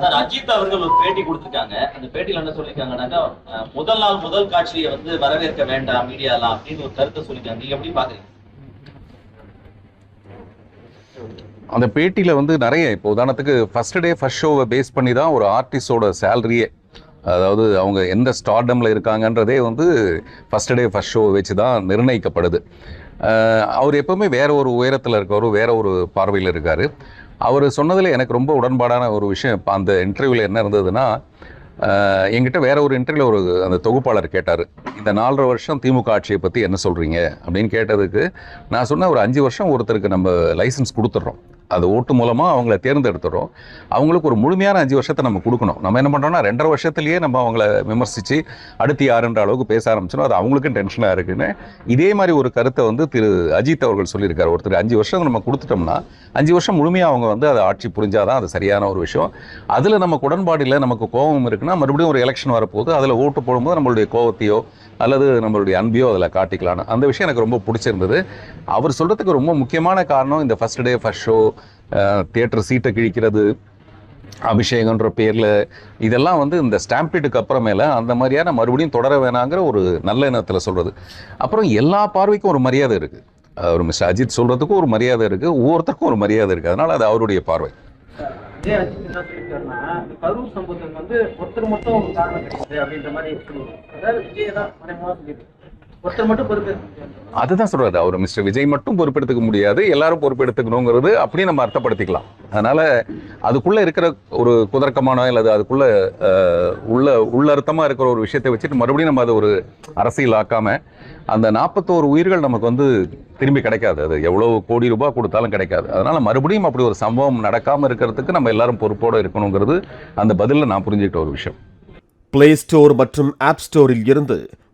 Sir Ajith அவர்கள் ஒரு பேட்டி கொடுத்திருக்காங்க. அந்த பேட்டியில என்ன சொல்லியிருக்காங்கன்னாக்கா முதல் நாள் முதல் காட்சியை வந்து வரவேற்க வேண்டாம் மீடியாலாம் அப்படின்னு ஒரு கருத்தை சொல்லியிருக்காங்க நீங்க எப்படி பாக்குறீங்க? அந்த பேட்டியில் வந்து நிறைய இப்போ உதாரணத்துக்கு ஃபர்ஸ்ட் டே ஃபர்ஸ்ட் ஷோவை பேஸ் பண்ணி தான் ஒரு ஆர்டிஸ்டோட சேலரியே அதாவது அவங்க எந்த ஸ்டார்டமில் இருக்காங்கன்றதே வந்து ஃபர்ஸ்ட் டே ஃபர்ஸ்ட் ஷோவை வச்சு தான் நிர்ணயிக்கப்படுது. அவர் எப்பவுமே வேற ஒரு உயரத்தில் இருக்கவர் வேற ஒரு பார்வையில் இருக்கார். அவர் சொன்னதில் எனக்கு ரொம்ப உடன்பாடான ஒரு விஷயம். இப்போ அந்த இன்டர்வியூவில் என்ன இருந்ததுன்னா எங்கிட்ட என்கிட்ட வேற ஒரு இன்டர்வியூவில் ஒரு அந்த தொகுப்பாளர் கேட்டார். இந்த நாலரை வருஷம் திமுக ஆட்சியை பற்றி என்ன சொல்கிறீங்க அப்படின்னு கேட்டதுக்கு நான் சொன்ன ஒரு அஞ்சு வருஷம் ஒருத்தருக்கு நம்ம லைசன்ஸ் கொடுத்துட்றோம். அது ஓட்டு மூலமாக அவங்கள தேர்ந்தெடுத்துடும் அவங்களுக்கு ஒரு முழுமையான அஞ்சு வருஷத்தை நம்ம கொடுக்கணும். நம்ம என்ன பண்ணுறோம்னா ரெண்டரை வருஷத்துலேயே நம்ம அவங்கள விமர்சித்து அடுத்து யாருன்ற அளவுக்கு பேச ஆரம்பிச்சோம். அது அவங்களுக்கும் டென்ஷனாக இருக்குன்னு. இதே மாதிரி ஒரு கருத்தை வந்து திரு அஜித் அவர்கள் சொல்லியிருக்காரு. ஒருத்தர் அஞ்சு வருஷம் நம்ம கொடுத்துட்டோம்னா அஞ்சு வருஷம் முழுமையாக அவங்க வந்து அதை ஆட்சி புரிஞ்சாதான் அது சரியான ஒரு விஷயம். அதில் நமக்கு உடன்பாடில் நமக்கு கோபம் இருக்குன்னா மறுபடியும் ஒரு எலெக்ஷன் வரப்போகுது. அதில் ஓட்டு போடும்போது நம்மளுடைய கோவத்தையோ அல்லது நம்மளுடைய அன்பையோ அதில் காட்டிக்கலான்னு அந்த விஷயம் எனக்கு ரொம்ப பிடிச்சிருந்தது. அவர் சொல்கிறதுக்கு ரொம்ப முக்கியமான காரணம் இந்த first day first show theatre சீட்டை கிழிக்கிறது அபிஷேகன்ற பேரில் இதெல்லாம் வந்து இந்த ஸ்டாம்பீட்டுக்கு அப்புறமேல அந்த மாதிரியான மறுபடியும் தொடர வேணாங்கிற ஒரு நல்ல எண்ணத்தில் சொல்கிறது அப்புறம் எல்லா பார்வைக்கும் ஒரு மரியாதை இருக்குது ஒரு மிஸ்டர் அஜித் சொல்கிறதுக்கும் ஒரு மரியாதை இருக்குது ஒவ்வொருத்தருக்கும் ஒரு மரியாதை இருக்குது அதனால் அது அவருடைய பார்வை. கரூர் சம்பவத்துக்கு வந்து ஒருத்தர் மட்டும் காரணம் கிடையாது அப்படின்ற மாதிரி சொல்லுவாங்க அதாவது விஜய் தான் மறைமுகமாக ஒருத்தர் மட்டும் பொறுப்பேற்க முடியாது. அதுதான் சொல்றாரு அவர் மிஸ்டர் விஜய் மட்டும் பொறுப்பெடுத்துக்க முடியாது. எல்லாரும் பொறுப்பெடுத்துக்கணுங்கிறது அப்படி நம்ம அர்த்தப்படுத்திக்கலாம். அதனால அதுக்குள்ள இருக்கிற ஒரு குதர்க்கமான அல்லது அதுக்குள்ள உள்ள உள்ளர்த்தமா இருக்கிற ஒரு விஷயத்தை வச்சுட்டு மறுபடியும் நம்ம அதை ஒரு அரசியல் ஆக்காம அந்த நாற்பத்தோரு உயிர்கள் நமக்கு வந்து திரும்பி கிடைக்காது. அது எவ்வளவு கோடி ரூபாய் கொடுத்தாலும் கிடைக்காது. அதனால மறுபடியும் அப்படி ஒரு சம்பவம் நடக்காம இருக்கிறதுக்கு நம்ம எல்லாரும் பொறுப்போட இருக்கணுங்கிறது அந்த பதிலில் நான் புரிஞ்சுக்கிட்ட ஒரு விஷயம். பிளே ஸ்டோர் மற்றும் ஆப் ஸ்டோரில் இருந்து